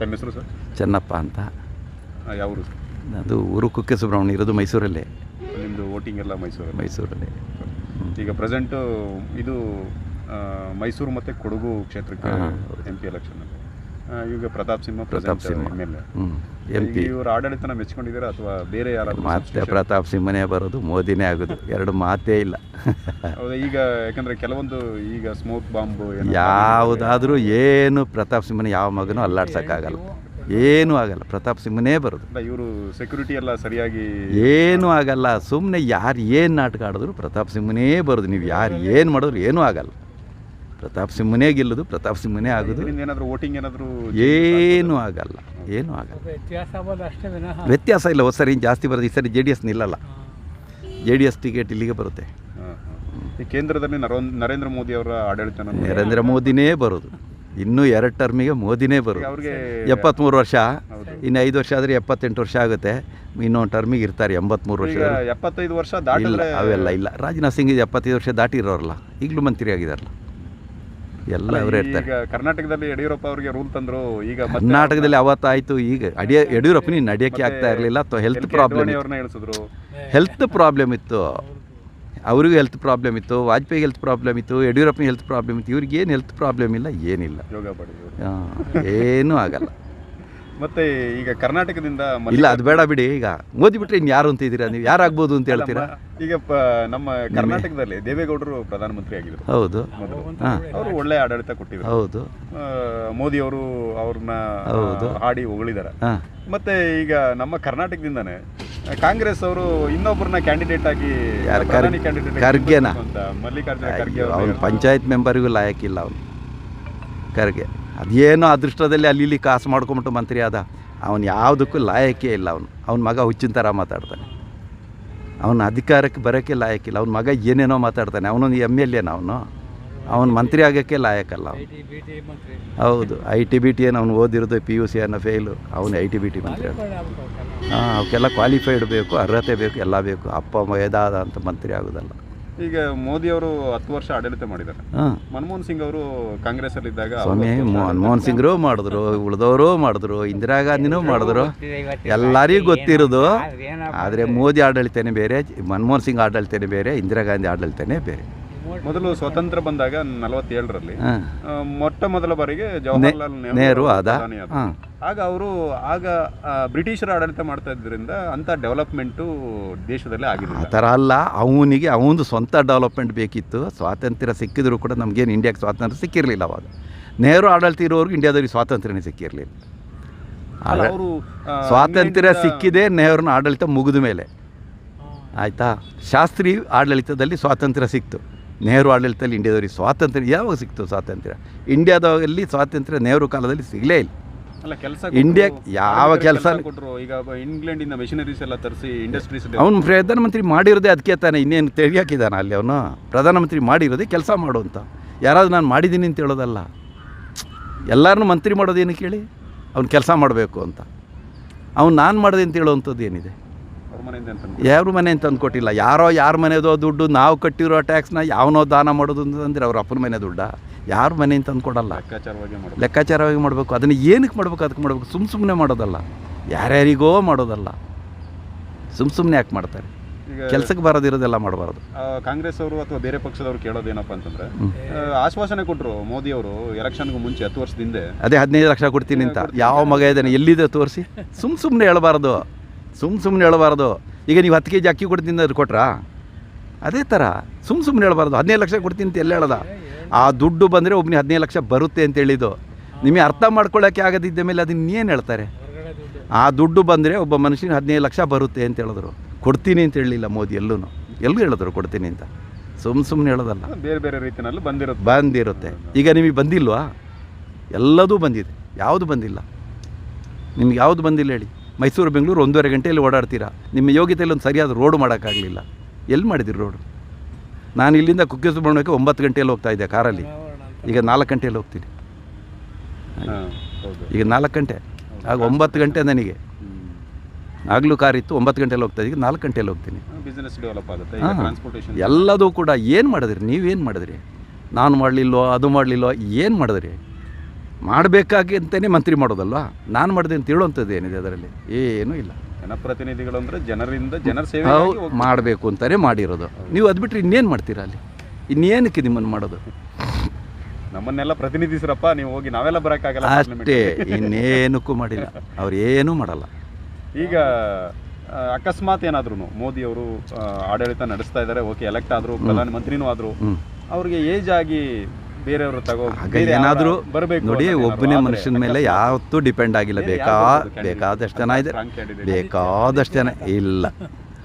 ತಮ್ಮ ಹೆಸರು ಸರ್? ಚೆನ್ನಪ್ಪ ಅಂತ. ಯಾವ ಊರು ಸರ್? ಅದು ಊರು ಕುಕ್ಕೆ ಸುಬ್ರಹ್ಮಣ್ಯ ಇರೋದು ಮೈಸೂರಲ್ಲೇ. ನಿಮ್ಮದು ವೋಟಿಂಗ್ ಎಲ್ಲ ಮೈಸೂರಲ್ಲಿ? ಮೈಸೂರಲ್ಲೇ. ಈಗ ಪ್ರೆಸೆಂಟು ಇದು ಮೈಸೂರು ಮತ್ತು ಕೊಡಗು ಕ್ಷೇತ್ರಕ್ಕೆ ಎಂ ಪಿ ಎಲೆಕ್ಷನ್ ಈಗ ಪ್ರತಾಪ್ ಸಿಂಹ ಪ್ರತಾಪ್ ಸಿಂಹ. ಎಂ ಪಿ ಇವರ ಆಡಳಿತನ ಮೆಚ್ಕೊಂಡಿದ್ದೀರಾ ಅಥವಾ ಬೇರೆ ಯಾರಾದರೂ ಮತ್ತೆ ಪ್ರತಾಪ್ ಸಿಂಹನೇ ಬರೋದು ಮೋದಿನೇ ಆಗೋದು ಎರಡು ಮಾತೇ ಇಲ್ಲ. ಈಗ ಯಾಕಂದ್ರೆ ಕೆಲವೊಂದು ಈಗ ಸ್ಮೋಕ್ ಬಾಂಬ್ ಯಾವುದಾದ್ರೂ ಏನು ಪ್ರತಾಪ್ ಸಿಂಹನ ಯಾವ ಮಗನೂ ಅಲ್ಲಾಡ್ಸೋಕ್ಕಾಗಲ್ಲ. ಏನೂ ಆಗಲ್ಲ ಪ್ರತಾಪ್ ಸಿಂಹನೇ ಬರೋದು. ಇವರು ಸೆಕ್ಯೂರಿಟಿ ಎಲ್ಲ ಸರಿಯಾಗಿ ಏನೂ ಆಗಲ್ಲ ಸುಮ್ಮನೆ ಯಾರು ಏನು ನಾಟಕ ಆಡಿದ್ರು ಪ್ರತಾಪ್ ಸಿಂಹನೇ ಬರೋದು. ನೀವು ಯಾರು ಏನು ಮಾಡಿದ್ರು ಏನೂ ಆಗಲ್ಲ. ಪ್ರತಾಪ್ ಸಿಂಹನೇ ಗೆಲ್ಲೋದು ಪ್ರತಾಪ್ ಸಿಂಹನೇ ಆಗೋದು. ಏನಾದರೂ ವೋಟಿಂಗ್ ಏನಾದರೂ ಏನೂ ಆಗಲ್ಲ ಏನೂ ಆಗಲ್ಲ. ವ್ಯತ್ಯಾಸ ಅಷ್ಟೇ ವಿನಃ ವ್ಯತ್ಯಾಸ ಇಲ್ಲ ಹೊಸ ಸರಿ ಜಾಸ್ತಿ ಬರೋದು ಈ ಸರಿ ಜೆ ಡಿ ಎಸ್ ನಿಲ್ಲಲ್ಲ. ಜೆ ಡಿ ಎಸ್ ಟಿಕೆಟ್ ಇಲ್ಲಿಗೆ ಬರುತ್ತೆ. ಈ ಕೇಂದ್ರದಲ್ಲಿ ನರೇಂದ್ರ ಮೋದಿ ಅವರ ಆಡಳಿತ ನರೇಂದ್ರ ಮೋದಿನೇ ಬರೋದು. ಇನ್ನೂ ಎರಡು ಟರ್ಮಿಗೆ ಮೋದಿನೇ ಬರೋದು. ಅವ್ರಿಗೆ ಎಪ್ಪತ್ತ್ಮೂರು ವರ್ಷ. ಇನ್ನು ಐದು ವರ್ಷ ಆದರೆ ಎಪ್ಪತ್ತೆಂಟು ವರ್ಷ ಆಗುತ್ತೆ. ಇನ್ನೊಂದು ಟರ್ಮಿಗೆ ಇರ್ತಾರೆ ಎಂಬತ್ತ್ಮೂರು ವರ್ಷ. ಎಪ್ಪತ್ತೈದು ವರ್ಷ ಇಲ್ಲ ಅವೆಲ್ಲ ಇಲ್ಲ. ರಾಜನಾಥ್ ಸಿಂಗ್ ಇದು ಎಪ್ಪತ್ತೈದು ವರ್ಷ ದಾಟಿರೋರಲ್ಲ. ಈಗಲೂ ಮಂತ್ರಿ ಆಗಿದಾರಲ್ಲ ಎಲ್ಲ ಅವರೇ ಇರ್ತಾರೆ. ಈಗ ಕರ್ನಾಟಕದಲ್ಲಿ ಯಡಿಯೂರಪ್ಪ ಅವರಿಗೆ ರೂಲ್ ತಂದ್ರು ಈಗ ಮತ್ತೆ ಕರ್ನಾಟಕದಲ್ಲಿ ಅವತ್ತಾಯಿತು ಈಗ ಅಡಿಯ ಯಡಿಯೂರಪ್ಪ ನೀನು ನಡೆಯೋಕ್ಕೆ ಆಗ್ತಾ ಇರಲಿಲ್ಲ ಅಥವಾ ಹೆಲ್ತ್ ಪ್ರಾಬ್ಲಮ್ ಅವ್ರನ್ನ ಇಳಿಸಿದ್ರು ಹೆಲ್ತ್ ಪ್ರಾಬ್ಲಮ್ ಇತ್ತು. ಅವ್ರಿಗೂ ಹೆಲ್ತ್ ಪ್ರಾಬ್ಲಮ್ ಇತ್ತು ವಾಜಪೇಯಿ ಹೆಲ್ತ್ ಪ್ರಾಬ್ಲಮ್ ಇತ್ತು ಯಡಿಯೂರಪ್ಪನ ಹೆಲ್ತ್ ಪ್ರಾಬ್ಲಮ್ ಇತ್ತು ಇವ್ರಿಗೆ ಏನು ಹೆಲ್ತ್ ಪ್ರಾಬ್ಲಮ್ ಇಲ್ಲ ಏನಿಲ್ಲ. ಯೋಗ ಪಡಿ. ಏನೂ ಆಗಲ್ಲ. ಮತ್ತೆ ಈಗ ಕರ್ನಾಟಕದಿಂದ ಇಲ್ಲ ಅದು ಬೇಡ ಬಿಡಿ ಈಗ ಮೋದಿ ಬಿಟ್ರೆ ಇನ್ನು ಯಾರು ಅಂತ ಇದ್ದೀರಾ ನೀವು? ಯಾರಾಗ್ಬೋದು ಅಂತ ಹೇಳ್ತೀರಾ? ಈಗ ನಮ್ಮ ಕರ್ನಾಟಕದಲ್ಲಿ ದೇವೇಗೌಡರು ಪ್ರಧಾನಮಂತ್ರಿ ಆಗಿದ್ದರು ಹೌದು. ಅವರು ಒಳ್ಳೆ ಆಡಳಿತ ಕೊಟ್ಟಿದ್ರು. ಹೌದು. ಮೋದಿ ಅವರು ಅವ್ರನ್ನ ಆಡಿ ಹಾಡಿ ಹೊಗಳಿದ್ದಾರೆ ಮತ್ತೆ ಈಗ ನಮ್ಮ ಕರ್ನಾಟಕದಿಂದಾನೆ ಕಾಂಗ್ರೆಸ್ ಅವರು ಇನ್ನೊಬ್ಬರನ್ನ ಕ್ಯಾಂಡಿಡೇಟ್ ಆಗಿ ಖರ್ಗೆನ? ಖರ್ಗೆ- ಮಲ್ಲಿಕಾರ್ಜುನ ಖರ್ಗೆ ಅವನು ಪಂಚಾಯತ್ ಮೆಂಬರಿಗೂ ಲಾಯಕ್ಕಿಲ್ಲ ಅವನು. ಕರ್ಗೆ ಅದೇನೋ ಅದೃಷ್ಟದಲ್ಲಿ ಅಲ್ಲಿ ಇಲ್ಲಿ ಕಾಸು ಮಾಡ್ಕೊಂಬಿಟ್ಟು ಮಂತ್ರಿ ಆದ, ಅವನು ಯಾವುದಕ್ಕೂ ಲಾಯಕ್ಕೆ ಇಲ್ಲ ಅವನು. ಅವನ ಮಗ ಹುಚ್ಚಿನ ಥರ ಮಾತಾಡ್ತಾನೆ. ಅವನ ಅಧಿಕಾರಕ್ಕೆ ಬರೋಕ್ಕೆ ಇಲ್ಲ. ಅವನ ಮಗ ಏನೇನೋ ಮಾತಾಡ್ತಾನೆ. ಅವನೊಂದು ಎಂ ಎಲ್ ಎನ ಅವನು? ಅವನು ಮಂತ್ರಿ ಆಗೋಕ್ಕೆ ಲಾಯಕ್ಕಲ್ಲ ಅವನು. ಹೌದು, ಐ ಟಿ ಬಿ ಟಿ ಏನು ಅವ್ನು ಓದಿರೋದು, ಪಿ ಯು ಸಿ ಅನ್ನೋ ಫೇಲು ಅವನು ಐ ಟಿ ಬಿ ಟಿ ಮಂತ್ರಿ. ಹಾಂ, ಅವಕ್ಕೆಲ್ಲ ಕ್ವಾಲಿಫೈಡ್ ಬೇಕು, ಅರ್ಹತೆ ಬೇಕು, ಎಲ್ಲ ಬೇಕು. ಅಪ್ಪ ಮೇದಾದ ಅಂತ ಮಂತ್ರಿ ಆಗೋದಲ್ಲ. ಈಗ ಮೋದಿ ಅವರು ಹತ್ತು ವರ್ಷ ಆಡಳಿತ ಮಾಡಿದ್ದಾರೆ. ಹಾಂ. ಮನಮೋಹನ್ ಸಿಂಗ್ ಅವರು ಕಾಂಗ್ರೆಸ್ ಅಲ್ಲಿ ಇದ್ದಾಗ ಸ್ವಾಮಿ ಮನಮೋಹನ್ ಸಿಂಗ್ರು ಮಾಡಿದ್ರು ಉಳಿದವರು ಮಾಡಿದ್ರು ಇಂದಿರಾ ಗಾಂಧಿನೂ ಮಾಡಿದ್ರು. ಎಲ್ಲರಿಗೂ ಗೊತ್ತಿರೋದು. ಆದರೆ ಮೋದಿ ಆಡಳಿತನೇ ಬೇರೆ ಮನಮೋಹನ್ ಸಿಂಗ್ ಆಡಳಿತನೇ ಬೇರೆ ಇಂದಿರಾ ಗಾಂಧಿ ಆಡಳಿತನೇ ಬೇರೆ. ಮೊದಲು ಸ್ವತಂತ್ರ ಬಂದಾಗ ನಲವತ್ತೇಳರಲ್ಲಿ ಮೊಟ್ಟ ಮೊದಲ ಬಾರಿಗೆ ಜವಾಹರಲಾಲ್ ನೆಹರು ಆದ? ಆಗ ಅವರು ಆಗ ಆ, ಬ್ರಿಟಿಷರ ಆಡಳಿತ ಮಾಡ್ತಾ ಇದ್ರಿಂದ ಅಂತ ಡೆವಲಪ್ಮೆಂಟು ದೇಶದಲ್ಲಿ ಆ ಆಗಿರಲಿಲ್ಲ ಥರ ಅಲ್ಲ ಅವನಿಗೆ ಅವನು ಸ್ವಂತ ಡೆವಲಪ್ಮೆಂಟ್ ಬೇಕಿತ್ತು. ಸ್ವಾತಂತ್ರ್ಯ ಸಿಕ್ಕಿದ್ರು ಕೂಡ ನಮಗೇನು ಇಂಡಿಯಾಕ್ಕೆ ಸ್ವಾತಂತ್ರ್ಯ ಸಿಕ್ಕಿರಲಿಲ್ಲ ಅವಾಗ. ನೆಹರು ಆಡಳಿತ ಇರೋರ್ಗೆ ಇಂಡಿಯಾದವ್ರಿಗೆ ಸ್ವಾತಂತ್ರ್ಯನೇ ಸಿಕ್ಕಿರಲಿಲ್ಲ. ಅವರು ಸ್ವಾತಂತ್ರ್ಯ ಸಿಕ್ಕಿದೆ ನೆಹರುನ ಆಡಳಿತ ಮುಗಿದ ಮೇಲೆ. ಆಯಿತಾ? ಶಾಸ್ತ್ರಿ ಆಡಳಿತದಲ್ಲಿ ಸ್ವಾತಂತ್ರ್ಯ ಸಿಕ್ತು. ನೆಹರು ಆಡಳಿತದಲ್ಲಿ ಇಂಡಿಯಾದವರಿಗೆ ಸ್ವಾತಂತ್ರ್ಯ ಯಾವಾಗ ಸಿಕ್ತು ಸ್ವಾತಂತ್ರ್ಯ? ಇಂಡಿಯಾದಲ್ಲಿ ಸ್ವಾತಂತ್ರ್ಯ ನೆಹರು ಕಾಲದಲ್ಲಿ ಸಿಗಲೇ ಇಲ್ಲ. ಅಲ್ಲ ಕೆಲಸ ಇಂಡಿಯಾ ಯಾವ ಕೆಲಸ ಕೊಟ್ಟರು ಈಗ ಇಂಗ್ಲೆಂಡ್ ಇಂದ ಮೆಷಿನರೀಸ್ ಎಲ್ಲ ತರಿಸಿ ಇಂಡಸ್ಟ್ರೀಸ್ ಅವನು ಪ್ರಧಾನಮಂತ್ರಿ ಮಾಡಿರೋದೇ ಅದಕ್ಕೆ ತಾನೆ ಇನ್ನೇನು ತೆಗಿಯಾಕಿದ್ದಾನೆ ಅಲ್ಲಿ ಅವನು? ಪ್ರಧಾನಮಂತ್ರಿ ಮಾಡಿರೋದೇ ಕೆಲಸ ಮಾಡು ಅಂತ. ಯಾರಾದರೂ ನಾನು ಮಾಡಿದ್ದೀನಿ ಅಂತ ಹೇಳೋದಲ್ಲ. ಎಲ್ಲರನ್ನೂ ಮಂತ್ರಿ ಮಾಡೋದು ಕೇಳಿ? ಅವ್ನು ಕೆಲಸ ಮಾಡಬೇಕು ಅಂತ. ಅವ್ನು ನಾನು ಮಾಡಿದೆ ಅಂತ ಹೇಳುವಂಥದ್ದು ಏನಿದೆ? ಯಾರು ಮನೆ ಅಂತ ಅಂದ್ಕೊಟ್ಟಿಲ್ಲ ಯಾರೋ ಯಾರ ಮನೆದೋ ದುಡ್ಡು ನಾವು ಕಟ್ಟಿರೋ ಟ್ಯಾಕ್ಸ್ನ ಯಾವನೋ ದಾನ ಮಾಡೋದು ಅಂತಂದರೆ ಅವ್ರ ಅಪ್ಪನ ಮನೆ ದುಡ್ಡ? ಯಾರ ಮನೆ ಅಂತ ಅಂದ್ಕೊಡಲ್ಲ ಲೆಕ್ಕಾಚಾರವಾಗಿ ಮಾಡಬೇಕು. ಅದನ್ನು ಏನಕ್ಕೆ ಮಾಡಬೇಕು? ಅದಕ್ಕೆ ಮಾಡಬೇಕು. ಸುಮ್ಮ ಸುಮ್ಮನೆ ಮಾಡೋದಲ್ಲ. ಯಾರ್ಯಾರಿಗೋ ಮಾಡೋದಲ್ಲ. ಸುಮ್ಮ ಸುಮ್ಮನೆ ಯಾಕೆ ಮಾಡ್ತಾರೆ? ಕೆಲಸಕ್ಕೆ ಬರೋದಿರೋದೆಲ್ಲ ಮಾಡಬಾರ್ದು. ಕಾಂಗ್ರೆಸ್ ಅವರು ಅಥವಾ ಬೇರೆ ಪಕ್ಷದವರು ಕೇಳೋದೇನಪ್ಪ ಅಂತಂದ್ರೆ ಆಶ್ವಾಸನೆ ಕೊಟ್ಟರು ಮೋದಿ ಅವರು ಎಲೆಕ್ಷನ್ಗೂ ಮುಂಚೆ ಹತ್ತು ವರ್ಷದಿಂದ. ಅದೇ ಹದಿನೈದು ಲಕ್ಷ ಕೊಡ್ತೀನಿ ಅಂತ. ಯಾವ ಮಗ ಇದ್ದಾನೆ? ಎಲ್ಲಿದೆ ತೋರಿಸಿ? ಸುಮ್ಮ ಸುಮ್ಮನೆ ಹೇಳಬಾರ್ದು. ಸುಮ್ಮ ಸುಮ್ಮನೆ ಹೇಳಬಾರ್ದು. ಈಗ ನೀವು ಹತ್ತು ಕೆ ಜಿ ಅಕ್ಕಿ ಕೊಡ್ತೀನಿ ಅದು ಕೊಟ್ರಾ? ಅದೇ ಥರ ಸುಮ್ಮ ಸುಮ್ಮನೆ ಹೇಳಬಾರ್ದು. ಹದಿನೈದು ಲಕ್ಷ ಕೊಡ್ತೀನಿ ಅಂತ ಎಲ್ಲ ಹೇಳ್ದ. ಆ ದುಡ್ಡು ಬಂದರೆ ಒಬ್ಬನಿ ಹದಿನೈದು ಲಕ್ಷ ಬರುತ್ತೆ ಅಂತ ಹೇಳಿದ್ದು. ನಿಮಗೆ ಅರ್ಥ ಮಾಡ್ಕೊಳ್ಳೋಕ್ಕೆ ಆಗದಿದ್ದ ಮೇಲೆ ಅದನ್ನ ಏನು ಹೇಳ್ತಾರೆ? ಆ ದುಡ್ಡು ಬಂದರೆ ಒಬ್ಬ ಮನುಷ್ಯನ ಹದಿನೈದು ಲಕ್ಷ ಬರುತ್ತೆ ಅಂತ ಹೇಳಿದ್ರು. ಕೊಡ್ತೀನಿ ಅಂತ ಹೇಳಲಿಲ್ಲ ಮೋದಿ ಎಲ್ಲೂ ಎಲ್ಲೂ ಹೇಳಿದ್ರು ಕೊಡ್ತೀನಿ ಅಂತ. ಸುಮ್ಮ ಸುಮ್ಮನೆ ಹೇಳೋದಲ್ಲ. ಬೇರೆ ಬೇರೆ ರೀತಿಯಲ್ಲಿ ಬಂದಿರುತ್ತೆ. ಬಂದಿರುತ್ತೆ. ಈಗ ನಿಮಗೆ ಬಂದಿಲ್ವಾ? ಎಲ್ಲದೂ ಬಂದಿದೆ. ಯಾವುದು ಬಂದಿಲ್ಲ. ನಿಮ್ಗೆ ಯಾವುದು ಬಂದಿಲ್ಲ ಹೇಳಿ. ಮೈಸೂರು ಬೆಂಗಳೂರು ಒಂದೂವರೆ ಗಂಟೆಯಲ್ಲಿ ಓಡಾಡ್ತೀರಾ? ನಿಮ್ಮ ಯೋಗ್ಯತೆಯಲ್ಲಿ ಒಂದು ಸರಿಯಾದ ರೋಡ್ ಮಾಡೋಕ್ಕಾಗಲಿಲ್ಲ. ಎಲ್ಲಿ ಮಾಡಿದಿರಿ ರೋಡು ನಾನು ಇಲ್ಲಿಂದ ಕುಕ್ಕೆ ಸುಬ್ರಹ್ಮಣ್ಯಕ್ಕೆ ಒಂಬತ್ತು ಗಂಟೆಯಲ್ಲಿ ಹೋಗ್ತಾ ಇದ್ದೆ ಕಾರಲ್ಲಿ. ಈಗ ನಾಲ್ಕು ಗಂಟೆಯಲ್ಲಿ ಹೋಗ್ತೀನಿ. ಈಗ ನಾಲ್ಕು ಗಂಟೆ. ಆಗ ಒಂಬತ್ತು ಗಂಟೆ ನನಗೆ. ಆಗಲೂ ಕಾರ್ ಇತ್ತು ಒಂಬತ್ತು ಗಂಟೆಯಲ್ಲಿ ಹೋಗ್ತಾ ಈಗ ನಾಲ್ಕು ಗಂಟೆಯಲ್ಲಿ ಹೋಗ್ತೀನಿ. ಬಿಸ್ನೆಸ್ ಡೆವಲಪ್ ಆಗುತ್ತೆ. ಎಲ್ಲದೂ ಕೂಡ ಏನು ಮಾಡಿದ್ರಿ? ನೀವೇನು ಮಾಡಿದ್ರಿ? ನಾನು ಮಾಡಲಿಲ್ಲೋ ಅದು ಮಾಡಲಿಲ್ಲೋ ಏನು ಮಾಡಿದ್ರಿ? ಮಾಡಬೇಕಾಗಿ ಅಂತಲೇ ಮಂತ್ರಿ ಮಾಡೋದಲ್ವಾ? ನಾನು ಮಾಡಿದೆ ಅಂತ ಹೇಳುವಂಥದ್ದು ಏನಿದೆ ಅದರಲ್ಲಿ? ಏನೂ ಇಲ್ಲ. ಜನಪ್ರತಿನಿಧಿಗಳು ಅಂದರೆ ಜನರಿಂದ ಜನರ ಸೇವೆ ಮಾಡಬೇಕು ಅಂತಲೇ ಮಾಡಿರೋದು. ನೀವು ಅದು ಬಿಟ್ಟರೆ ಇನ್ನೇನು ಮಾಡ್ತೀರಾ ಅಲ್ಲಿ? ಇನ್ನೇನಕ್ಕೆ ನಿಮ್ಮನ್ನು ಮಾಡೋದು? ನಮ್ಮನ್ನೆಲ್ಲ ಪ್ರತಿನಿಧಿಸಿರಪ್ಪ ನೀವು ಹೋಗಿ ನಾವೆಲ್ಲ ಬರೋಕ್ಕಾಗಲ್ಲ ಅಷ್ಟೇ ಇನ್ನೇನಕ್ಕೂ ಮಾಡಿಲ್ಲ. ಅವ್ರು ಏನೂ ಮಾಡಲ್ಲ. ಈಗ ಅಕಸ್ಮಾತ್ ಏನಾದ್ರೂ ಮೋದಿ ಅವರು ಆಡಳಿತ ನಡೆಸ್ತಾ ಇದ್ದಾರೆ ಓಕೆ ಎಲೆಕ್ಟ್ ಆದ್ರು ಪ್ರಧಾನಮಂತ್ರಿನೂ ಆದ್ರು ಅವ್ರಿಗೆ ಏಜ್ ಆಗಿ ಬೇರೆಯವರು ತಗೋ ಆಗ ಏನಾದರೂ ಯಾವ್ದಾರ ನೋಡಿ ಒಬ್ಬನೇ ಮನುಷ್ಯನ ಮೇಲೆ ಯಾವತ್ತೂ ಡಿಪೆಂಡ್ ಆಗಿಲ್ಲ. ಬೇಕಾ ಬೇಕಾದಷ್ಟು ಜನ ಇದೆ. ಬೇಕಾದಷ್ಟು ಜನ ಇಲ್ಲ.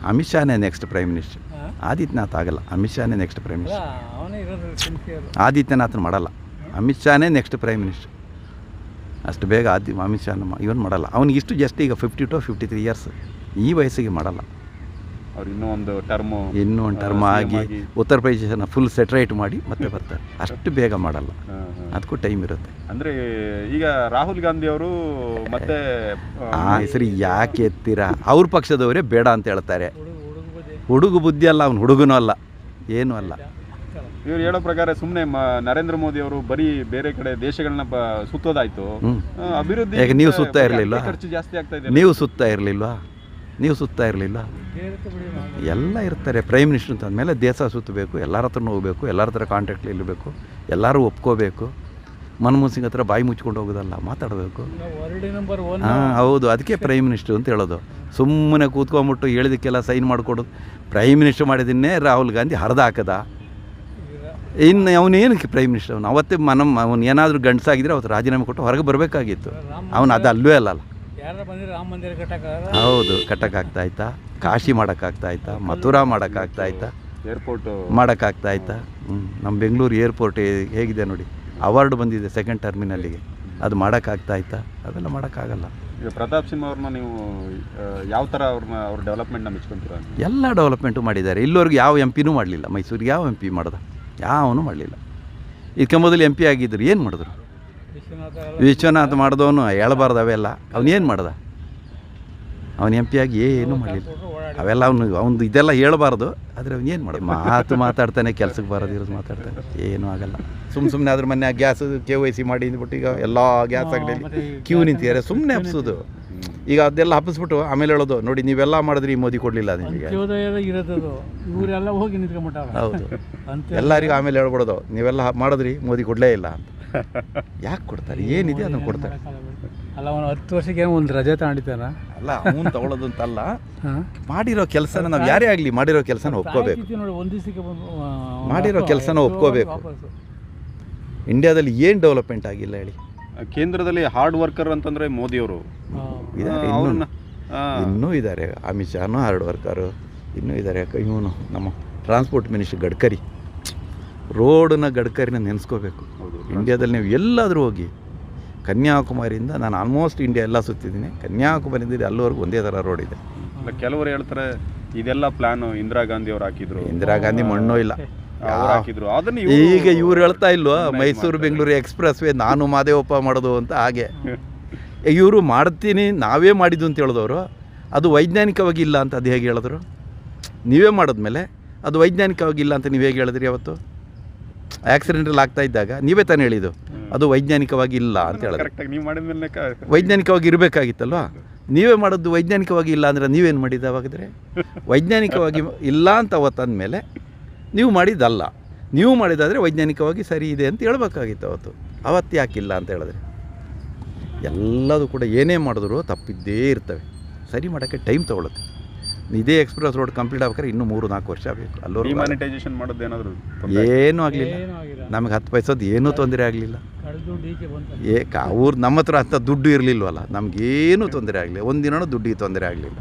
ಅಮಿತ್ ಶಾನೇ ನೆಕ್ಸ್ಟ್ ಪ್ರೈಮ್ ಮಿನಿಸ್ಟರ್? ಆದಿತ್ಯನಾಥ್ ಆಗಲ್ಲ. ಅಮಿತ್ ಶಾನೇ ನೆಕ್ಸ್ಟ್ ಪ್ರೈಮ್ ಮಿನಿಸ್ಟರ್ ಆದಿತ್ಯನಾಥನ್ ಮಾಡಲ್ಲ. ಅಮಿತ್ ಶಾನೇ ನೆಕ್ಸ್ಟ್ ಪ್ರೈಮ್ ಮಿನಿಸ್ಟರ್ ಅಷ್ಟು ಬೇಗ ಆದಿ ಅಮಿತ್ ಶಾನ ಇವನು ಮಾಡಲ್ಲ. ಅವ್ನಿಗೆ ಇಷ್ಟು ಜಸ್ಟ್ ಈಗ fifty two fifty three years ಈ ವಯಸ್ಸಿಗೆ ಮಾಡಲ್ಲ. ಇನ್ನೂ ಒಂದು ಟರ್ಮ್ ಇನ್ನೂ ಒಂದು ಟರ್ಮ್ ಆಗಿ ಉತ್ತರ ಪ್ರದೇಶನ ಫುಲ್ ಸೆಟ್ರೈಟ್ ಮಾಡಿ ಮತ್ತೆ ಬರ್ತಾರೆ. ಅಷ್ಟು ಬೇಗ ಮಾಡಲ್ಲ. ಅದಕ್ಕೂ ಟೈಮ್ ಇರುತ್ತೆ. ಅಂದ್ರೆ ಈಗ ರಾಹುಲ್ ಗಾಂಧಿ ಅವರು ಮತ್ತೆ ಆ, ಹೆಸರು ಯಾಕೆ ಎತ್ತೀರಾ? ಅವ್ರ ಪಕ್ಷದವರೇ ಬೇಡ ಅಂತ ಹೇಳ್ತಾರೆ. ಹುಡುಗ ಬುದ್ಧಿ ಅಲ್ಲ ಅವ್ನು ಹುಡುಗನು ಅಲ್ಲ. ಏನೂ ಅಲ್ಲ. ಇವ್ರು ಹೇಳೋ ಪ್ರಕಾರ ಸುಮ್ಮನೆ ನರೇಂದ್ರ ಮೋದಿ ಅವರು ಬರೀ ಬೇರೆ ಕಡೆ ದೇಶಗಳನ್ನ ಸುತ್ತೋದಾಯ್ತು. ಅಭಿವೃದ್ಧಿ ನೀವು ಸುತ್ತಾ ಇರಲಿಲ್ಲ ಖರ್ಚು ಜಾಸ್ತಿ ಆಗ್ತಾ ಇದೆ ನೀವು ಸುತ್ತಾ ಇರಲಿಲ್ವಾ? ನೀವು ಸುತ್ತಾ ಇರಲಿಲ್ಲ. ಎಲ್ಲ ಇರ್ತಾರೆ. ಪ್ರೈಮ್ ಮಿನಿಸ್ಟರ್ ಅಂತ ಅಂದಮೇಲೆ ದೇಶ ಸುತ್ತಬೇಕು, ಎಲ್ಲರ ಹತ್ರ ಹೋಗಬೇಕು, ಎಲ್ಲರ ಹತ್ರ ಕಾಂಟ್ಯಾಕ್ಟ್ ಇರಬೇಕು, ಎಲ್ಲರೂ ಒಪ್ಕೋಬೇಕು. ಮನಮೋಹನ್ ಸಿಂಗ್ ಹತ್ರ ಬಾಯಿ ಮುಚ್ಕೊಂಡು ಹೋಗೋದಲ್ಲ, ಮಾತಾಡಬೇಕು. ಹಾಂ, ಹೌದು, ಅದಕ್ಕೆ ಪ್ರೈಮ್ ಮಿನಿಸ್ಟರ್ ಅಂತ ಹೇಳೋದು. ಸುಮ್ಮನೆ ಕೂತ್ಕೊಂಬಿಟ್ಟು ಹೇಳಿದಕ್ಕೆಲ್ಲ ಸೈನ್ ಮಾಡಿಕೊಡೋದು ಪ್ರೈಮ್ ಮಿನಿಸ್ಟರ್ ಮಾಡಿದ್ದನ್ನೇ ರಾಹುಲ್ ಗಾಂಧಿ ಹರಿದು ಹಾಕದ. ಇನ್ನು ಅವನೇನಕ್ಕೆ ಪ್ರೈಮ್ ಮಿನಿಸ್ಟರ್ ಅವನು ಅವತ್ತೇ ಮನ ಅವನು ಏನಾದರೂ ಗಂಡಸಾಗಿದ್ದರೆ ಅವತ್ತು ರಾಜೀನಾಮೆ ಕೊಟ್ಟು ಹೊರಗೆ ಬರಬೇಕಾಗಿತ್ತು. ಅವನು ಅದು ಅಲ್ಲವೇ ಅಲ್ಲಲ್ಲ. ಹೌದು ಕಟ್ಟಕ್ಕಾಗ್ತಾ ಆಯ್ತಾ ಕಾಶಿ ಮಾಡೋಕ್ಕಾಗ್ತಾ ಆಯ್ತಾ ಮಥುರಾ ಮಾಡೋಕ್ಕಾಗ್ತಾ ಆಯ್ತಾ ಏರ್ಪೋರ್ಟ್. ಮಾಡೋಕ್ಕಾಗ್ತಾ ಆಯ್ತಾ ಹ್ಞೂ ನಮ್ಮ ಬೆಂಗಳೂರು ಏರ್ಪೋರ್ಟ್ ಹೇಗಿದೆ ನೋಡಿ. ಅವಾರ್ಡ್ ಬಂದಿದೆ ಸೆಕೆಂಡ್ ಟರ್ಮಿನಲ್ಲಿಗೆ ಅದು ಮಾಡೋಕ್ಕಾಗ್ತಾ ಆಯ್ತಾ ಅದೆಲ್ಲ ಮಾಡೋಕ್ಕಾಗಲ್ಲ. ಈಗ ಪ್ರತಾಪ್ ಸಿಂಹ ಅವ್ರನ್ನ ನೀವು ಯಾವ ಥರ ಅವ್ರನ್ನ ಅವ್ರ ಡೆವಲಪ್ಮೆಂಟ್ನ ಮೆಚ್ಕೊಂತೀರಾ ಎಲ್ಲ ಡೆವಲಪ್ಮೆಂಟು ಮಾಡಿದ್ದಾರೆ. ಇಲ್ಲಿವರೆಗೂ ಯಾವ ಎಂ ಪಿನೂ ಮಾಡಲಿಲ್ಲ. ಮೈಸೂರಿಗೆ ಯಾವ ಎಂ ಪಿ ಮಾಡ್ದ? ಯಾವನು ಮಾಡಲಿಲ್ಲ. ಇದಕ್ಕೆ ಮೊದಲು ಎಂ ಪಿ ಆಗಿದ್ದರು ಏನು ಮಾಡಿದ್ರು? ವಿಶ್ವನಾಥ ಮಾಡಿದವನು ಹೇಳಬಾರ್ದು ಅವೆಲ್ಲ. ಅವನೇನು ಮಾಡ್ದ? ಅವನ ಎಂ ಪಿ ಆಗಿ ಏನೂ ಮಾಡಲಿಲ್ಲ. ಅವೆಲ್ಲ ಅವನು ಅವನು ಇದೆಲ್ಲ ಹೇಳಬಾರ್ದು ಆದರೆ ಅವನೇನು ಏನು ಮಾಡೋದು? ಮಾತು ಮಾತಾಡ್ತಾನೆ ಕೆಲಸಕ್ಕೆ ಬರೋದಿರೋದು ಮಾತಾಡ್ತಾನೆ. ಏನೂ ಆಗಲ್ಲ. ಸುಮ್ಮ ಸುಮ್ಮನೆ ಅದ್ರ ಮೊನ್ನೆ ಗ್ಯಾಸ್ ಕೆ ವೈ ಸಿ ಮಾಡಿ ಅಂದ್ಬಿಟ್ಟು ಈಗ ಎಲ್ಲ ಗ್ಯಾಸ್ ಆಗಲಿ ಕ್ಯೂ ನಿಂತಿದ್ದಾರೆ. ಸುಮ್ಮನೆ ಹಬ್ಸೋದು. ಈಗ ಅದೆಲ್ಲ ಹಬ್ಬಿಸ್ಬಿಟ್ಟು ಆಮೇಲೆ ಹೇಳೋದು ನೋಡಿ ನೀವೆಲ್ಲ ಮಾಡಿದ್ರಿ ಈ ಮೋದಿ ಕೊಡಲಿಲ್ಲ ನಿಮಗೆ. ಹೌದು. ಎಲ್ಲರಿಗೂ ಆಮೇಲೆ ಹೇಳ್ಬಿಡೋದು ನೀವೆಲ್ಲ ಮಾಡಿದ್ರಿ ಮೋದಿ ಕೊಡಲೇ ಇಲ್ಲ ಅಂತ. ಯಾಕೆ ಕೊಡ್ತಾರೆ? ಏನಿದೆ ಅದನ್ನು ಕೊಡ್ತಾರೆ? ಅಲ್ಲ ಅವನು ಹತ್ತು ವರ್ಷಕ್ಕೆ ಏನೋ ಒಂದು ರಜೆ ತಗೊಂಡಿದ್ದಾನ ಅಲ್ಲ ಅವನು ತಗೊಳ್ಳೋದು ಅಂತ ಅಲ್ಲ ಮಾಡಿರೋ ಕೆಲಸನ ನಾವು ಯಾರೇ ಆಗಲಿ ಮಾಡಿರೋ ಕೆಲಸನ ಒಪ್ಕೋಬೇಕು. ಮಾಡಿರೋ ಕೆಲಸನ ಒಪ್ಕೋಬೇಕು. ಇಂಡಿಯಾದಲ್ಲಿ ಏನು ಡೆವಲಪ್ಮೆಂಟ್ ಆಗಿಲ್ಲ ಹೇಳಿ. ಕೇಂದ್ರದಲ್ಲಿ ಹಾರ್ಡ್ ವರ್ಕರ್ ಅಂತಂದ್ರೆ ಮೋದಿಯವರು. ಇನ್ನೂ ಇದ್ದಾರೆ ಅಮಿತ್ ಶಾನು ಹಾರ್ಡ್ ವರ್ಕರು ಇನ್ನೂ ಇದ್ದಾರೆ ಇವನು ನಮ್ಮ ಟ್ರಾನ್ಸ್ಪೋರ್ಟ್ ಮಿನಿಸ್ಟರ್ ಗಡ್ಕರಿ. ರೋಡನ್ನ ಗಡ್ಕರಿನ ನೆನೆಸ್ಕೋಬೇಕು. ಇಂಡಿಯಾದಲ್ಲಿ ನೀವು ಎಲ್ಲಾದರೂ ಹೋಗಿ ಕನ್ಯಾಕುಮಾರಿಯಿಂದ ನಾನು ಆಲ್ಮೋಸ್ಟ್ ಇಂಡಿಯಾ ಎಲ್ಲ ಸುತ್ತಿದ್ದೀನಿ. ಕನ್ಯಾಕುಮಾರಿಯಿಂದ ಅಲ್ಲಿವರೆಗೂ ಒಂದೇ ಥರ ರೋಡ್ ಇದೆ. ಕೆಲವರು ಹೇಳ್ತಾರೆ ಇದೆಲ್ಲ ಪ್ಲಾನ್ ಇಂದಿರಾ ಗಾಂಧಿ ಅವ್ರು ಹಾಕಿದ್ರು. ಇಂದಿರಾ ಗಾಂಧಿ ಮಣ್ಣು ಇಲ್ಲ. ಹಾಕಿದ್ರು. ಈಗ ಇವ್ರು ಹೇಳ್ತಾ ಇಲ್ವಾ ಮೈಸೂರು ಬೆಂಗಳೂರು ಎಕ್ಸ್ಪ್ರೆಸ್ ವೇ ನಾನು ಮಾದೇವಪ್ಪ ಮಾಡೋದು ಅಂತ ಹಾಗೆ. ಇವರು ಮಾಡ್ತೀನಿ ನಾವೇ ಮಾಡಿದ್ದು ಅಂತ ಹೇಳಿದವರು. ಅದು ವೈಜ್ಞಾನಿಕವಾಗಿ ಇಲ್ಲ ಅಂತ ಅದು ಹೇಗೆ ಹೇಳಿದ್ರು? ನೀವೇ ಮಾಡಿದ್ಮೇಲೆ ಅದು ವೈಜ್ಞಾನಿಕವಾಗಿ ಇಲ್ಲ ಅಂತ ನೀವು ಹೇಗೆ ಹೇಳಿದ್ರಿ ಅವತ್ತು ಆಕ್ಸಿಡೆಂಟಲ್ಲಿ ಆಗ್ತಾ ಇದ್ದಾಗ ನೀವೇ ತಾನೇ ಹೇಳಿದ್ದು ಅದು ವೈಜ್ಞಾನಿಕವಾಗಿ ಇಲ್ಲ ಅಂತ ಹೇಳಿದ್ರೆ ನೀವು ಮಾಡಿದ್ಮೇಲೆ ವೈಜ್ಞಾನಿಕವಾಗಿ ಇರಬೇಕಾಗಿತ್ತಲ್ವಾ? ನೀವೇ ಮಾಡೋದು ವೈಜ್ಞಾನಿಕವಾಗಿ ಇಲ್ಲ ಅಂದರೆ ನೀವೇನು ಮಾಡಿದ್ದು ಅವಾಗಿದ್ರೆ? ವೈಜ್ಞಾನಿಕವಾಗಿ ಇಲ್ಲ ಅಂತ ಅವತ್ತಂದಮೇಲೆ ನೀವು ಮಾಡಿದ್ದಲ್ಲ. ನೀವು ಮಾಡಿದ್ದಾದರೆ ವೈಜ್ಞಾನಿಕವಾಗಿ ಸರಿ ಇದೆ ಅಂತ ಹೇಳ್ಬೇಕಾಗಿತ್ತು ಅವತ್ತು. ಅವತ್ತು ಯಾಕಿಲ್ಲ ಅಂತ ಹೇಳಿದ್ರೆ? ಎಲ್ಲದೂ ಕೂಡ ಏನೇ ಮಾಡಿದ್ರು ತಪ್ಪಿದ್ದೇ ಇರ್ತವೆ. ಸರಿ ಮಾಡೋಕ್ಕೆ ಟೈಮ್ ತೊಗೊಳುತ್ತೆ. ಇದೇ ಎಕ್ಸ್ಪ್ರೆಸ್ ರೋಡ್ ಕಂಪ್ಲೀಟ್ ಆಗ್ಬೇಕಾದ್ರೆ ಇನ್ನೂ ಮೂರು ನಾಲ್ಕು ವರ್ಷ ಬೇಕು ಅಲ್ಲೂ ಡಿಮಾನಿಟೈಸೇಷನ್ ಮಾಡೋದು ಏನಾದರೂ ಏನೂ ಆಗಲಿಲ್ಲ. ನಮಗೆ ಹತ್ತು ಪೈಸದ್ದು ಏನೂ ತೊಂದರೆ ಆಗಲಿಲ್ಲ. ಏ ಅವ್ರು ನಮ್ಮ ಹತ್ರ ಅಂಥ ದುಡ್ಡು ಇರಲಿಲ್ವಲ್ಲ ನಮಗೇನು ತೊಂದರೆ ಆಗಲಿ ಒಂದಿನೂ ದುಡ್ಡಿಗೆ ತೊಂದರೆ ಆಗಲಿಲ್ಲ.